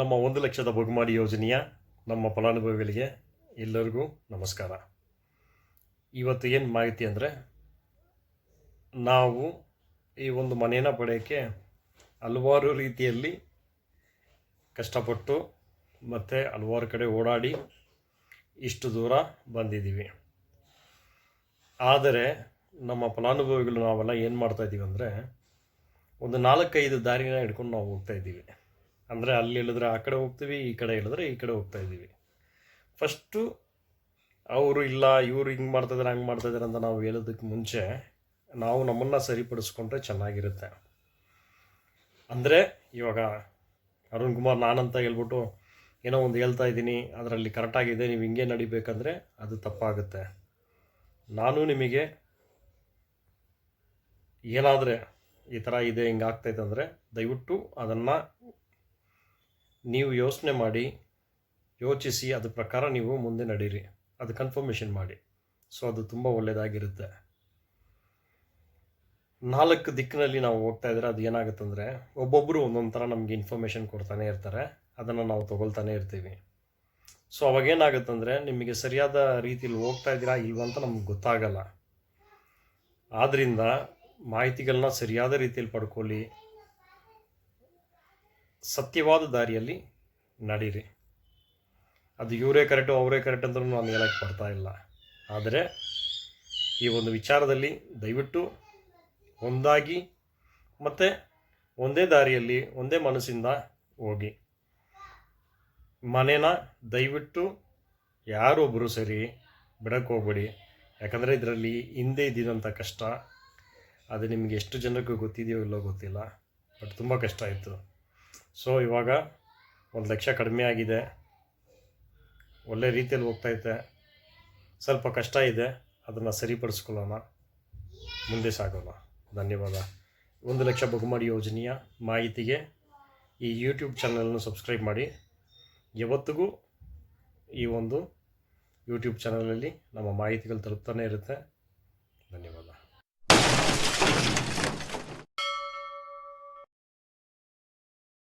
ನಮ್ಮ ಒಂದು ಲಕ್ಷದ ಬಹುಮಾಡಿ ಯೋಜನೆಯ ನಮ್ಮ ಫಲಾನುಭವಿಗಳಿಗೆ ಎಲ್ಲರಿಗೂ ನಮಸ್ಕಾರ. ಇವತ್ತು ಏನು ಮಾಹಿತಿ ಅಂದರೆ, ನಾವು ಈ ಒಂದು ಮನೆಯನ್ನು ಪಡೆಯೋಕ್ಕೆ ಹಲವಾರು ರೀತಿಯಲ್ಲಿ ಕಷ್ಟಪಟ್ಟು ಮತ್ತು ಹಲವಾರು ಕಡೆ ಓಡಾಡಿ ಇಷ್ಟು ದೂರ ಬಂದಿದ್ದೀವಿ. ಆದರೆ ನಮ್ಮ ಫಲಾನುಭವಿಗಳು ನಾವೆಲ್ಲ ಏನು ಮಾಡ್ತಾಯಿದ್ದೀವಿ ಅಂದರೆ, ಒಂದು ನಾಲ್ಕೈದು ದಾರಿನ ಹಿಡ್ಕೊಂಡು ನಾವು ಹೋಗ್ತಾ ಇದ್ದೀವಿ ಅಂದರೆ ಅಲ್ಲಿ ಇಳಿದ್ರೆ ಆ ಕಡೆ ಹೋಗ್ತೀವಿ, ಈ ಕಡೆ ಇಳಿದ್ರೆ ಈ ಕಡೆ ಹೋಗ್ತಾ ಇದ್ದೀವಿ. ಫಸ್ಟು ಅವರು ಇಲ್ಲ, ಇವರು ಹಿಂಗೆ ಮಾಡ್ತಾಯಿದ್ದಾರೆ ಹಂಗೆ ಮಾಡ್ತಾಯಿದ್ದಾರೆ ಅಂತ ನಾವು ಹೇಳೋದಕ್ಕೆ ಮುಂಚೆ ನಾವು ನಮ್ಮನ್ನು ಸರಿಪಡಿಸ್ಕೊಂಡ್ರೆ ಚೆನ್ನಾಗಿರುತ್ತೆ. ಅಂದರೆ ಇವಾಗ ಅರುಣ್ ಕುಮಾರ್ ನಾನಂತ ಹೇಳ್ಬಿಟ್ಟು ಏನೋ ಒಂದು ಹೇಳ್ತಾ ಇದ್ದೀನಿ, ಅದರಲ್ಲಿ ಕರೆಕ್ಟಾಗಿದೆ ನೀವು ಹಿಂಗೆ ನಡಿಬೇಕಂದ್ರೆ ಅದು ತಪ್ಪಾಗುತ್ತೆ. ನಾನು ನಿಮಗೆ ಏನಾದರೆ ಈ ಥರ ಇದೆ, ಹಿಂಗೆ ಆಗ್ತೈತೆ ಅಂದರೆ ದಯವಿಟ್ಟು ಅದನ್ನು ನೀವು ಯೋಚನೆ ಮಾಡಿ, ಯೋಚಿಸಿ, ಅದ್ರ ಪ್ರಕಾರ ನೀವು ಮುಂದೆ ನಡೀರಿ. ಅದು ಕನ್ಫರ್ಮೇಷನ್ ಮಾಡಿ. ಸೊ ಅದು ತುಂಬ ಒಳ್ಳೆಯದಾಗಿರುತ್ತೆ ನಾಲ್ಕು ದಿಕ್ಕಿನಲ್ಲಿ ನಾವು ಹೋಗ್ತಾ ಇದ್ರೆ ಅದು ಏನಾಗುತ್ತೆ ಅಂದರೆ ಒಬ್ಬೊಬ್ಬರು ಒಂದೊಂದು ಥರ ನಮಗೆ ಇನ್ಫಾರ್ಮೇಷನ್ ಕೊಡ್ತಾನೆ ಇರ್ತಾರೆ. ಅದನ್ನು ನಾವು ತೊಗೊಳ್ತಾನೆ ಇರ್ತೀವಿ. ಸೊ ಅವಾಗೇನಾಗುತ್ತಂದರೆ ನಿಮಗೆ ಸರಿಯಾದ ರೀತಿಯಲ್ಲಿ ಹೋಗ್ತಾ ಇದ್ದೀರಾ, ಇಲ್ವಾ ಅಂತ ನಮ್ಗೆ ಗೊತ್ತಾಗಲ್ಲ. ಆದ್ದರಿಂದ ಮಾಹಿತಿಗಳನ್ನ ಸರಿಯಾದ ರೀತಿಯಲ್ಲಿ ಪಡ್ಕೊಳ್ಳಿ. ಸತ್ಯವಾದ ದಾರಿಯಲ್ಲಿ ನಡೀರಿ. ಅದು ಇವರೇ ಕರೆಕ್ಟು, ಅವರೇ ಕರೆಕ್ಟ್ ಅಂದ್ರೂ ನಾನು ಹೇಳಕ್ಕೆ ಬರ್ತಾ ಇಲ್ಲ. ಆದರೆ ಈ ಒಂದು ವಿಚಾರದಲ್ಲಿ ದಯವಿಟ್ಟು ಒಂದಾಗಿ ಮತ್ತು ಒಂದೇ ದಾರಿಯಲ್ಲಿ, ಒಂದೇ ಮನಸ್ಸಿಂದ ಹೋಗಿ. ಮನೇನ ದಯವಿಟ್ಟು ಯಾರೊಬ್ಬರು ಸರಿ ಬಿಡಕ್ಕೆ ಹೋಗ್ಬೇಡಿ. ಯಾಕಂದರೆ ಇದರಲ್ಲಿ ಹಿಂದೆ ಇದ್ದಿದ್ದಂಥ ಕಷ್ಟ, ಅದು ನಿಮಗೆ ಎಷ್ಟು ಜನಕ್ಕೆ ಗೊತ್ತಿದೆಯೋ ಇಲ್ಲೋ ಗೊತ್ತಿಲ್ಲ, ಬಟ್ ತುಂಬ ಕಷ್ಟ ಆಯಿತು ಸೊ ಇವಾಗ ಒಂದು ಲಕ್ಷ ಕಡಿಮೆ ಆಗಿದೆ. ಒಳ್ಳೆ ರೀತಿಯಲ್ಲಿ ಹೋಗ್ತೈತೆ ಸ್ವಲ್ಪ ಕಷ್ಟ ಇದೆ. ಅದನ್ನು ಸರಿಪಡಿಸ್ಕೊಳ್ಳೋಣ. ಮುಂದೆ ಸಾಗೋಣ. ಧನ್ಯವಾದ. ಒಂದು ಲಕ್ಷ ಬಹುಮಾಡಿ ಯೋಜನೆಯ ಮಾಹಿತಿಗೆ ಈ ಯೂಟ್ಯೂಬ್ ಚಾನಲನ್ನು ಸಬ್ಸ್ಕ್ರೈಬ್ ಮಾಡಿ. ಯಾವತ್ತಿಗೂ ಈ ಒಂದು ಯೂಟ್ಯೂಬ್ ಚಾನಲಲ್ಲಿ ನಮ್ಮ ಮಾಹಿತಿಗಳು ತಲುಪ್ತಾನೆ ಇರುತ್ತೆ. ಧನ್ಯವಾದ.